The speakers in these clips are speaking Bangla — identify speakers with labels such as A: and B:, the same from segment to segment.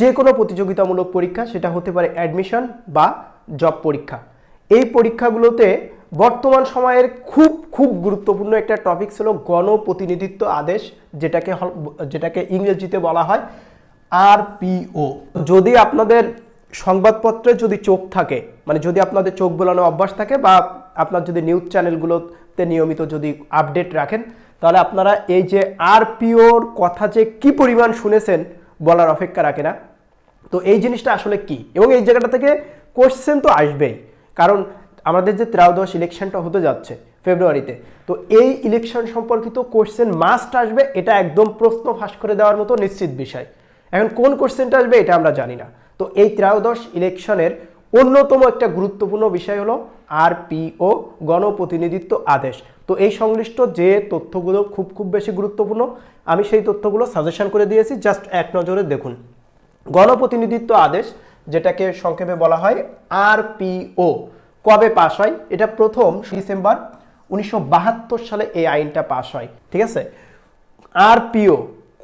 A: যে কোনো প্রতিযোগিতামূলক পরীক্ষা, সেটা হতে পারে অ্যাডমিশন বা জব পরীক্ষা। এই পরীক্ষাগুলোতে বর্তমান সময়ের খুব খুব গুরুত্বপূর্ণ একটা টপিক ছিল গণপ্রতিনিধিত্ব আদেশ, যেটাকে যেটাকে ইংরেজিতে বলা হয় আরপিও যদি আপনাদের সংবাদপত্রে যদি চোখ থাকে মানে যদি আপনাদের চোখ বোলানো অভ্যাস থাকে বা আপনার যদি নিউজ চ্যানেলগুলোতে নিয়মিত যদি আপডেট রাখেন, তাহলে আপনারা এই যে আরপিওর কথা যে কি পরিমাণ শুনেছেন বলার অপেক্ষা রাখে না। তো এই জিনিসটা আসলে কি? এবং এই জায়গাটা থেকে কোশ্চেন তো আসবেই। কারণ আমাদের যে ত্রায়োদশ ইলেকশনটা হতে যাচ্ছে ফেব্রুয়ারিতে তো এই ইলেকশন সম্পর্কিত কোশ্চেন মাস্ট আসবে, এটা একদম প্রশ্ন ফাঁস করে দেওয়ার মতো নিশ্চিত বিষয়। এখন কোন কোশ্চেনটা আসবে এটা আমরা জানি না। তো এই ত্রায়োদশ ইলেকশনের অন্যতম একটা গুরুত্বপূর্ণ বিষয় হলো আরপিও গণপ্রতিনিধিত্ব আদেশ। তো এই সংশ্লিষ্ট যে তথ্যগুলো খুব খুব বেশি গুরুত্বপূর্ণ, আমি সেই তথ্যগুলো সাজেশন করে দিয়েছি জাস্ট এক নজরে দেখুন। গণপ্রতিনিধিত্ব আদেশ, যেটাকে সংক্ষেপে বলা হয় আরপিও। কবে পাশ হয়? এটা প্রথম ডিসেম্বর উনিশশো বাহাত্তর সালে এই আইনটা পাশ হয়, ঠিক আছে? আরপিও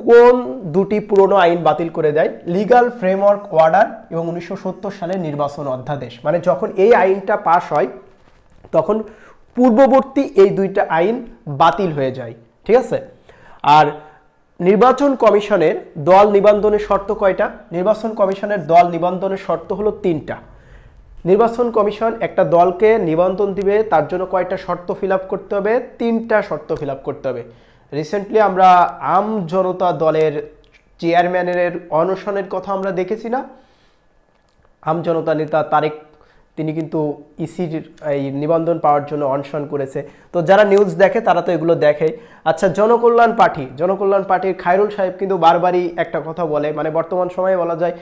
A: কোন দুটি পুরনো আইন বাতিল করে দেয়? লিগাল ফ্রেমওয়ার্ক অর্ডার এবং উনিশশো সালে নির্বাচন অধ্যাদেশ। মানে যখন এই আইনটা পাশ হয়, তখন পূর্ববর্তী এই দুইটা আইন বাতিল হয়ে যায়, ঠিক আছে? আর নির্বাচন কমিশনের দল নিবন্ধনের শর্ত কয়টা? নির্বাচন কমিশনের দল নিবন্ধনের শর্ত হলো তিনটা। নির্বাচন কমিশন একটা দলকে নিবন্ধন দিবে, তার জন্য কয়টা শর্ত ফিল করতে হবে? তিনটা শর্ত ফিল করতে হবে। রিসেন্টলি আমরা আম জনতা দলের চেয়ারম্যানের অনশনের কথা আমরা দেখেছি না? আম জনতা নেতা তারেক তিনি কিন্তু ইসির এই নিবন্ধন পাওয়ার জন্য অনশন করেছে। তো যারা নিউজ দেখে, তারা তো এগুলো দেখে। আচ্ছা জনকল্যাণ পার্টি, জনকল্যাণ পার্টির খায়রুল সাহেব কিন্তু বারবারই একটা কথা বলে। মানে বর্তমান সময়ে বলা যায়,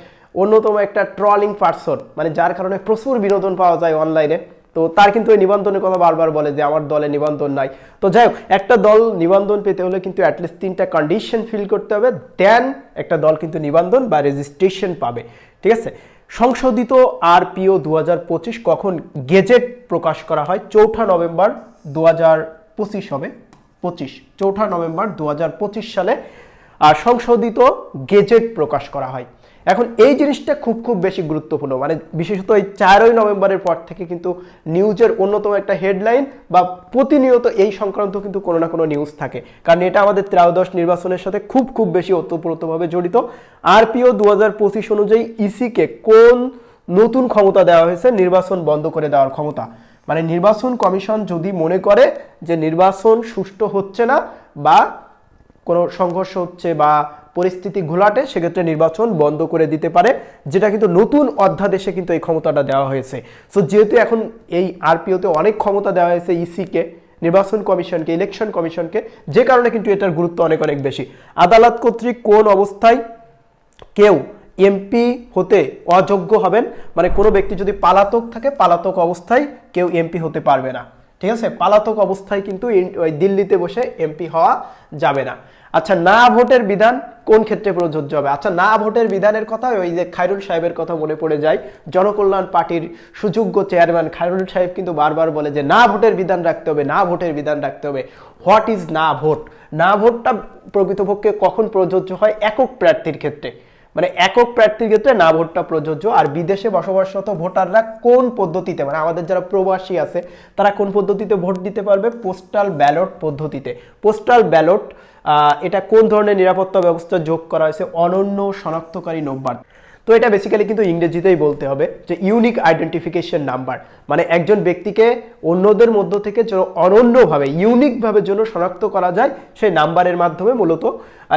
A: অন্যতম একটা ট্রলিং পার্সন মানে যার কারণে প্রচুর বিনোদন পাওয়া যায় অনলাইনে তো তার কিন্তু এই নিবন্ধনের কথা বারবার বলে যে, আমার দলে নিবন্ধন নাই। তো যাই হোক, একটা দল নিবন্ধন পেতে হলে কিন্তু অ্যাটলিস্ট তিনটা কন্ডিশন ফিল করতে হবে। দেন একটা দল কিন্তু নিবন্ধন বা রেজিস্ট্রেশন পাবে। ঠিক আছে? সংশোধিত আরপিও দু হাজার পঁচিশ কখন গেজেট প্রকাশ করা হয়? চৌঠা নভেম্বর দু হাজার পঁচিশ হবে। পঁচিশ। চৌঠা নভেম্বর দু হাজার পঁচিশ সালে আর সংশোধিত গেজেট প্রকাশ করা হয়। এখন এই জিনিসটা খুব খুব বেশি গুরুত্বপূর্ণ। মানে বিশেষত এই চারই নভেম্বরের পর থেকে কিন্তু নিউজের অন্যতম একটা হেডলাইন বা প্রতিনিয়ত এই সংক্রান্ত কিন্তু কোনো না কোনো নিউজ থাকে। কারণ এটা আমাদের ত্রায়োদশ নির্বাচনের সাথে খুব খুব বেশি ওতপ্রোতভাবে জড়িত। আরপিও দু হাজার পঁচিশ অনুযায়ী ইসিকে কোন নতুন ক্ষমতা দেওয়া হয়েছে নির্বাচন বন্ধ করে দেওয়ার ক্ষমতা? মানে নির্বাচন কমিশন যদি মনে করে যে নির্বাচন সুষ্ঠু হচ্ছে না বা কোনো সংঘর্ষ হচ্ছে বা পরিস্থিতি ঘোলাটে, সেক্ষেত্রে নির্বাচন বন্ধ করে দিতে পারে, যেটা কিন্তু নতুন অধ্যাদেশে কিন্তু এই ক্ষমতাটা দেওয়া হয়েছে। সো যেহেতু এখন এই আরপিওতে অনেক ক্ষমতা দেওয়া হয়েছে ইসিকে নির্বাচন কমিশনকে ইলেকশন কমিশনকে, যে কারণে কিন্তু এটার গুরুত্ব অনেক অনেক বেশি। আদালত কর্তৃক কোন অবস্থায় কেউ এমপি হতে অযোগ্য হবেন মানে কোনো ব্যক্তি যদি পালাতক থাকে, পালাতক অবস্থায় কেউ এমপি হতে পারবে না। ঠিক আছে? পালাতক অবস্থায় কিন্তু দিল্লিতে বসে এমপি হওয়া যাবে না। আচ্ছা না ভোটের বিধান কোন ক্ষেত্রে প্রযোজ্য হবে? আচ্ছা না ভোটের বিধানের কথা ওই যে খায়রুল সাহেবের কথা মনে পড়ে যায়। জনকল্যাণ পার্টির সুযোগ্য চেয়ারম্যান খায়রুল সাহেব কিন্তু বারবার বলে যে, না ভোটের বিধান রাখতে হবে, না ভোটের বিধান রাখতে হবে। হোয়াট ইজ না ভোট? না ভোটটা প্রকৃতপক্ষে কখন প্রযোজ্য হয়? একক প্রার্থীর ক্ষেত্রে। মানে একক প্রার্থীর ক্ষেত্রে না ভোটটা প্রযোজ্য। আর বিদেশে বসবাসরত ভোটাররা কোন পদ্ধতিতে মানে আমাদের যারা প্রবাসী আছে, তারা কোন পদ্ধতিতে ভোট দিতে পারবে? পোস্টাল ব্যালট পদ্ধতিতে। পোস্টাল ব্যালট এটা কোন ধরনের নিরাপত্তা ব্যবস্থা যোগ করা হয়েছে? অনন্য শনাক্তকারী নম্বর তো এটা বেসিক্যালি কিন্তু ইংরেজিতেই বলতে হবে যে ইউনিক আইডেন্টিফিকেশন নাম্বার মানে একজন ব্যক্তিকে অন্যদের মধ্য থেকে যেন অনন্যভাবে ইউনিকভাবে যেন শনাক্ত করা যায় সেই নাম্বারের মাধ্যমে মূলত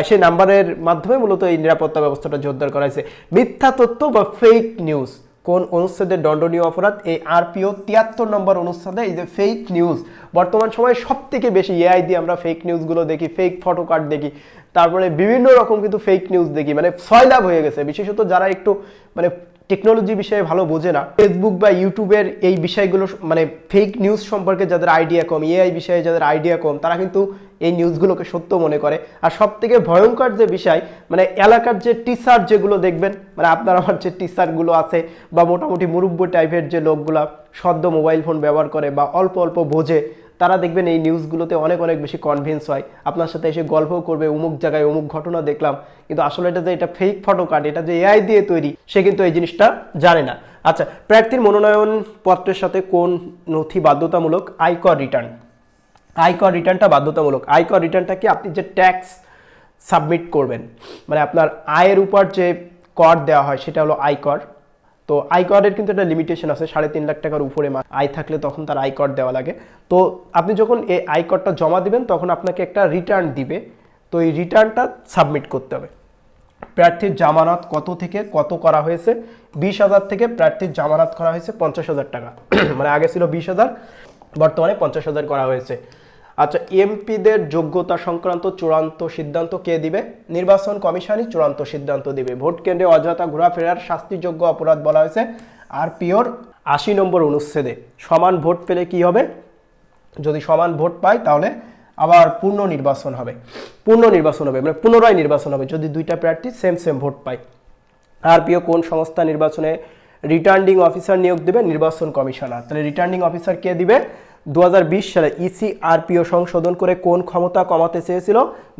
A: সেই নাম্বারের মাধ্যমে মূলত এই নিরাপত্তা ব্যবস্থাটা জোরদার করা হয়েছে। মিথ্যা তথ্য বা ফেক নিউজ কোন অনুচ্ছেদে দণ্ডনীয় অপরাধ? এই আরপিও তিয়াত্তর নম্বর অনুচ্ছেদে এই যে ফেক নিউজ বর্তমান সময়ে সব থেকে বেশি এআই দিয়ে আমরা ফেক নিউজগুলো দেখি ফেক ফটো কার্ড দেখি, তারপরে বিভিন্ন রকম কিন্তু ফেক নিউজ দেখি। মানে সয়লাভ হয়ে গেছে। বিশেষত যারা একটু মানে টেকনোলজি বিষয়ে ভালো বোঝে না। ফেসবুক বা ইউটিউবের এই বিষয়গুলো মানে ফেক নিউজ সম্পর্কে যাদের আইডিয়া কম এআই বিষয়ে যাদের আইডিয়া কম, তারা কিন্তু এই নিউজগুলোকে সত্য মনে করে। আর সব থেকে ভয়ঙ্কর যে বিষয় মানে এলাকার যে টিচার যেগুলো দেখবেন মানে আপনার আমার যে টিচারগুলো আছে, বা মোটামুটি মুরব্ব টাইপের যে লোকগুলা, সদ্য মোবাইল ফোন ব্যবহার করে, বা অল্প অল্প বোঝে তারা দেখবেন এই নিউজগুলোতে অনেক অনেক বেশি কনভিন্স হয়। আপনার সাথে এসে গল্পও করবে, অমুক জায়গায় অমুক ঘটনা দেখলাম। কিন্তু আসলে এটা যে এটা ফেক ফটো কার্ড এটা যে এআই দিয়ে তৈরি, সে কিন্তু এই জিনিসটা জানে না। আচ্ছা প্রার্থীর মনোনয়ন পত্রের সাথে কোন নথি বাধ্যতামূলক? আয়কর রিটার্ন আয়কর রিটার্নটা বাধ্যতামূলক। আয়কর রিটার্নটা কি? আপনি যে ট্যাক্স সাবমিট করবেন মানে আপনার আয়ের উপর যে কর দেওয়া হয়, সেটা হলো আয়কর। তো আয়করের কিন্তু একটা লিমিটেশন আছে, সাড়ে তিন লাখ টাকার উপরে আয় থাকলে তখন তার আয়কর দেওয়া লাগে। তো আপনি যখন এই আয়করটা জমা দিবেন, তখন আপনাকে একটা রিটার্ন দিবে। তো এই রিটার্নটা সাবমিট করতে হবে। প্রার্থীর জামানত কত থেকে কত করা হয়েছে? বিশ হাজার থেকে প্রার্থীর জামানত করা হয়েছে পঞ্চাশ হাজার টাকা। মানে আগে ছিল বিশ হাজার, বর্তমানে পঞ্চাশ হাজার করা হয়েছে। আচ্ছা এমপিদের যোগ্যতা সংক্রান্ত চূড়ান্ত সিদ্ধান্ত কে দিবে? নির্বাচন কমিশনই চূড়ান্ত সিদ্ধান্ত দিবে। ভোট কেন্দ্রে অযথা ঘোরাফেরার শাস্তিযোগ্য অপরাধ বলা হয়েছে আর পিওর আশি নম্বর অনুচ্ছেদে। সমান ভোট পেলে কি হবে? যদি সমান ভোট পায়, তাহলে আবার পূর্ণ নির্বাচন হবে। পূর্ণ নির্বাচন হবে মানে পুনরায় নির্বাচন হবে, যদি দুইটা প্রার্থী সেম সেম ভোট পায়। আরপিও কোন সংস্থা নির্বাচনে রিটার্নিং অফিসার নিয়োগ দেবে? নির্বাচন কমিশনার। তাহলে রিটার্নিং অফিসার কে দিবে? দু হাজার বিশ সালে ইসি আরপিও সংশোধন করে কোন ক্ষমতা কমাতে চেয়েছিল?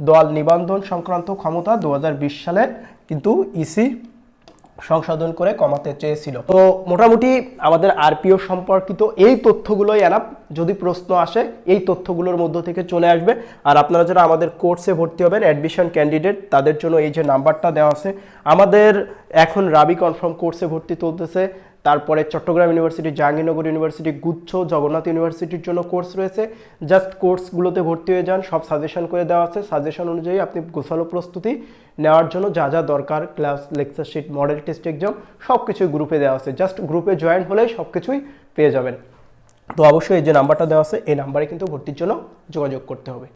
A: দল নিবন্ধন সংক্রান্ত ক্ষমতা দু হাজার বিশ সালে কিন্তু ইসি সংশোধন করে কমাতে চেয়েছিল। তো মোটামুটি আমাদের আরপিও সম্পর্কিত এই তথ্যগুলোই এনাপ যদি প্রশ্ন আসে, এই তথ্যগুলোর মধ্য থেকে চলে আসবে। আর আপনারা যারা আমাদের কোর্সে ভর্তি হবেন অ্যাডমিশন ক্যান্ডিডেট তাদের জন্য এই যে নাম্বারটা দেওয়া আছে, আমাদের এখন রাবি কনফার্ম কোর্সে ভর্তি চলতেছে। তারপরে চট্টগ্রাম ইউনিভার্সিটি জাহাঙ্গীরনগর ইউনিভার্সিটি গুচ্ছ, জগন্নাথ ইউনিভার্সিটির জন্য কোর্স রয়েছে। জাস্ট কোর্সগুলোতে ভর্তি হয়ে যান, সব সাজেশন করে দেওয়া আছে। সাজেশন অনুযায়ী আপনি গোছালো প্রস্তুতি নেওয়ার জন্য যা যা দরকার class lecture sheet model test exam সব কিছুই গ্রুপে দেওয়া আছে। জাস্ট গ্রুপে জয়েন হলেই সব কিছুই পেয়ে যাবেন। তো অবশ্যই এই যে নাম্বারটা দেওয়া আছে, এই নাম্বারে কিন্তু ভর্তির জন্য যোগাযোগ করতে হবে।